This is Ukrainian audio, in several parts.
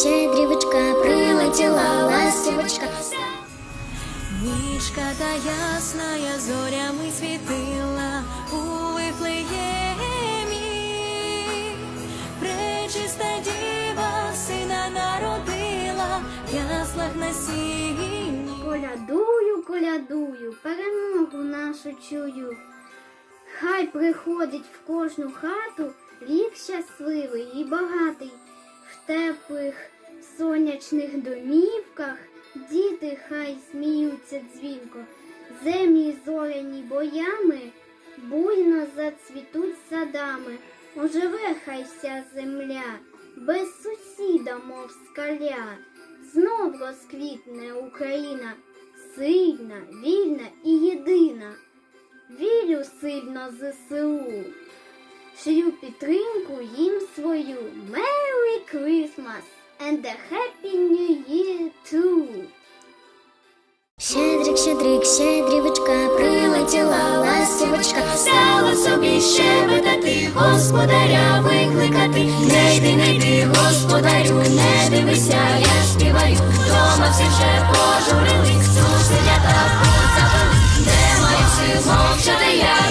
щедрівочка, прилетіла ластівочка. Ніжка та ясна зорями світила у Вифлеємі. Пречиста діва сина народила в яслах на сіні. Колядую, колядую, перемогу нашу чую. Хай приходить в кожну хату рік щасливий і багатий. Теплих сонячних домівках діти хай сміються дзвінко. Землі зоряні боями буйно зацвітуть садами. Оживе хай вся земля, без сусіда, мов скаля. Знов розквітне Україна, сильна, вільна і єдина. Вірю сильно ЗСУ. Шлю підтримку їм свою. Merry Christmas and a Happy New Year too! Щедрик, щедрик, щедрівочка, прилетіла ластівочка, стала собі щебетати, господаря викликати. Не йди, не йди, господарю, не дивися, я співаю. Дома всі вже пожурились, суселята позабили. Де маю сил мовчати я,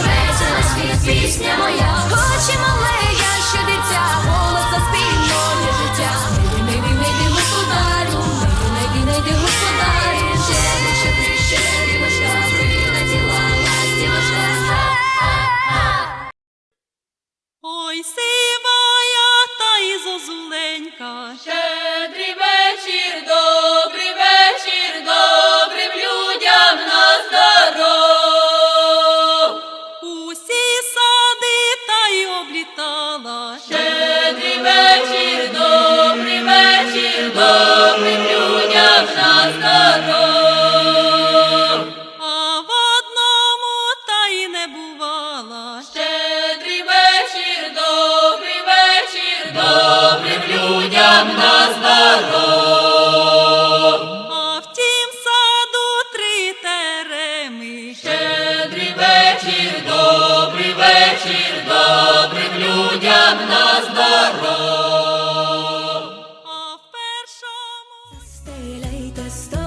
Ой, сивая та й зозуленька, добрим людям на здоров. А в першому стиляйте сто.